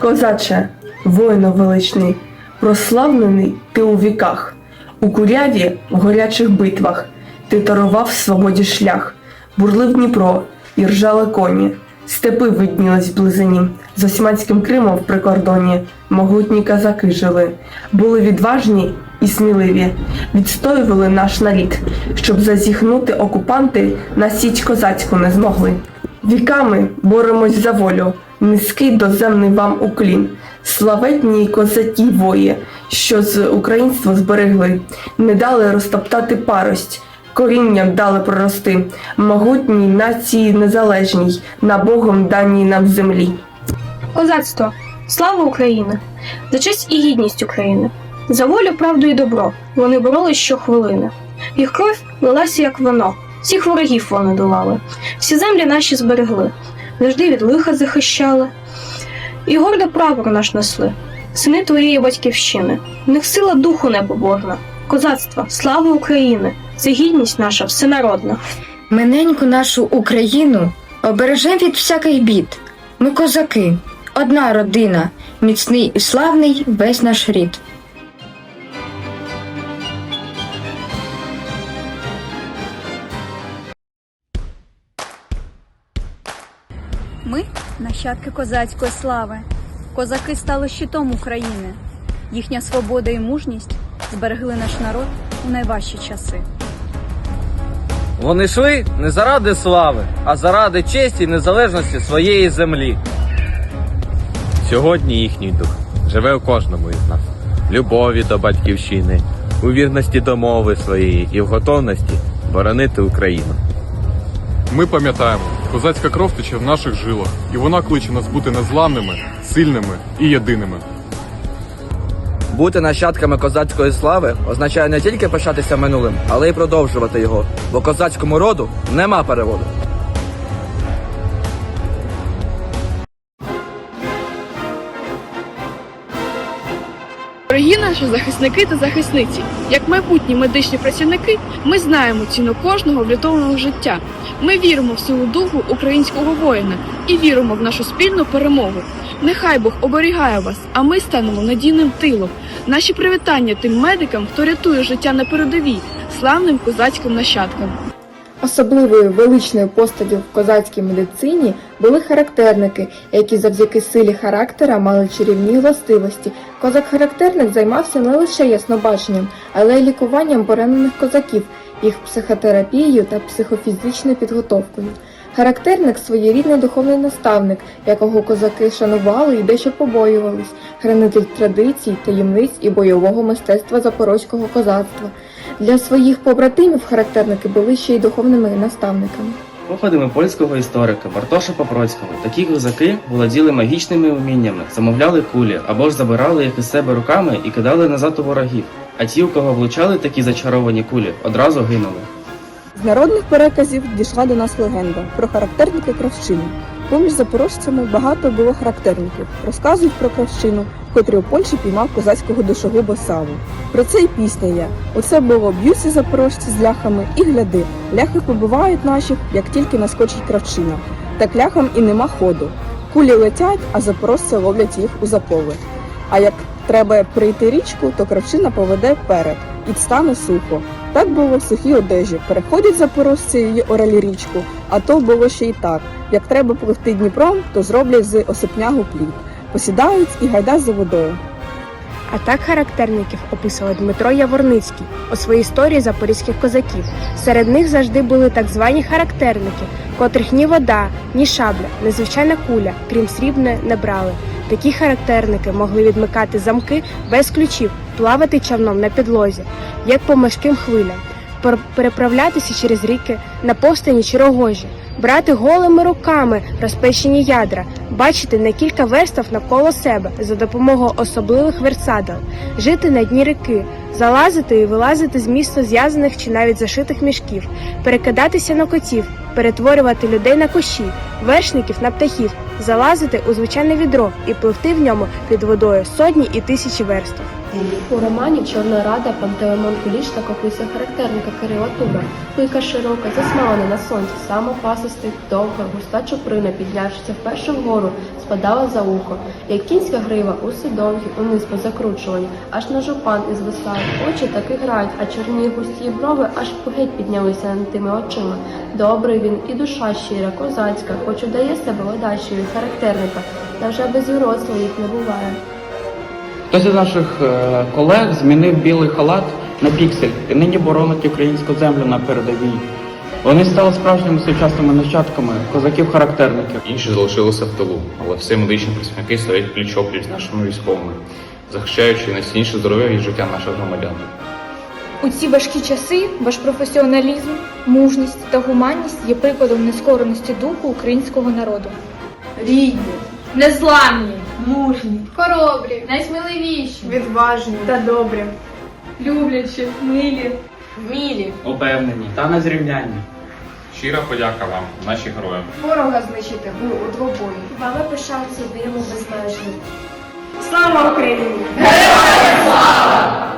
Козаче, воїно величний, прославлений ти у віках, у куряві в горячих битвах ти тарував свободі шлях, бурлив Дніпро і ржали коні, степи виднілись в близині, з Османським Кримом в прикордоні могутні казаки жили, були відважні і сміливі, відстоювали наш нарід, щоб зазіхнути окупанти на січ козацьку не змогли. Віками боремось за волю, низький доземний вам уклін, славетні козаті вої, що з українства зберегли, не дали розтоптати парость, корінням дали прорости, могутній нації незалежній, на Богом даній нам землі. Козацтво, слава України! За честь і гідність України, за волю, правду і добро! Вони боролись щохвилини. Їх кров лилася, як вино, всіх ворогів вони долали, всі землі наші зберегли, завжди від лиха захищали, і гордо прапор наш несли, сини твоєї батьківщини, в них сила духу непоборна, козацтва, слава України, це гідність наша всенародна. Миненьку нашу Україну обережем від всяких бід. Ми козаки, одна родина, міцний і славний весь наш рід. Ми нащадки козацької слави. Козаки стали щитом України. Їхня свобода і мужність зберегли наш народ у найважчі часи. Вони йшли не заради слави, а заради честі і незалежності своєї землі. Сьогодні їхній дух живе у кожному із нас. Любові до батьківщини, у вірності до мови своєї і в готовності боронити Україну. Ми пам'ятаємо, козацька кров тече в наших жилах, і вона кличе нас бути незламними, сильними і єдиними. Бути нащадками козацької слави означає не тільки пишатися минулим, але й продовжувати його, бо козацькому роду нема переводу. Дорогі наші захисники та захисниці, як майбутні медичні працівники, ми знаємо ціну кожного врятованого життя. Ми віримо в силу духу українського воїна і віримо в нашу спільну перемогу. Нехай Бог оберігає вас, а ми станемо надійним тилом. Наші привітання тим медикам, хто рятує життя на передовій, славним козацьким нащадкам. Особливою величною постаттю в козацькій медицині були характерники, які завдяки силі характера мали чарівні властивості. Козак-характерник займався не лише яснобаченням, але й лікуванням поранених козаків, їх психотерапією та психофізичною підготовкою. Характерник своєрідний духовний наставник, якого козаки шанували і дещо побоювались, хранитель традицій, таємниць і бойового мистецтва запорозького козацтва. Для своїх побратимів характерники були ще й духовними наставниками. Походами польського історика Бартоша Попроцького такі козаки володіли магічними вміннями, замовляли кулі або ж забирали їх із себе руками і кидали назад у ворогів. А ті, у кого влучали такі зачаровані кулі, одразу гинули. З народних переказів дійшла до нас легенда про характерники кравчини. Поміж запорожцями багато було характерників. Розказують про кравчину, котрий у Польщі піймав козацького душогуба Саву. Про це й пісня є. Оце було б'ються запорожці з ляхами і гляди. Ляхи побивають наших, як тільки наскочить кравчина. Так ляхам і нема ходу. Кулі летять, а запорожці ловлять їх у запови. А як треба прийти річку, то кравчина поведе вперед і стане сухо. Так було в сухій одежі. Переходять запорожці її оралі річку, а то було ще й так. Як треба пливти Дніпром, то зроблять з осипнягу плід. Посідають і гайда за водою. А так характерників описував Дмитро Яворницький у своїй історії запорізьких козаків. Серед них завжди були так звані характерники, котрих ні вода, ні шабля, ні звичайна куля, крім срібної, не брали. Такі характерники могли відмикати замки без ключів, плавати човном на підлозі, як по морським хвилям, пер- переправлятися через ріки на повстані чи рогожі, брати голими руками розпечені ядра, бачити на кілька верстав навколо себе за допомогою особливих версадел, жити на дні ріки, залазити і вилазити з міста зв'язаних чи навіть зашитих мішків, перекидатися на котів, перетворювати людей на кощі, вершників на птахів, залазити у звичайне відро і пливти в ньому під водою сотні і тисячі верств. У романі Чорна Рада Пантелеймон Куліш так описує характерника Кирила Тура. Пика широка, засмалена на сонці, самопасистий, довга, густа чуприна, піднявшися вперше вгору, спадала за ухо, як кінська грива, уси довгі, униз позакручувані, аж на жупан і звисають. Очі так і грають, а чорні густі брови аж геть піднялися над тими очима. Добрий він і душа щира, козацька, хоч удає себе ледачою характерника, та вже без юродства їх не буває. Хтось із наших е, колег змінив білий халат на піксель і нині боронить українську землю на передовій. Вони стали справжніми сучасними нащадками козаків-характерників. Інші залишилися в тилу, але всі медичні працівники стоять пліч-опліч з нашими військовими, захищаючи найцінніше здоров'я і життя наших громадян. У ці важкі часи ваш професіоналізм, мужність та гуманність є прикладом нескореності духу українського народу. Рідні, Незламні, мужні, хоробрі, найсміливіші, відважні та добрі, люблячі, милі, вмілі. Упевнені та незрівнянні. Щира подяка вам, наші герої. ворога знищити ви у двобої. Вами пишаються віримо безмежно. Слава Україні! Героям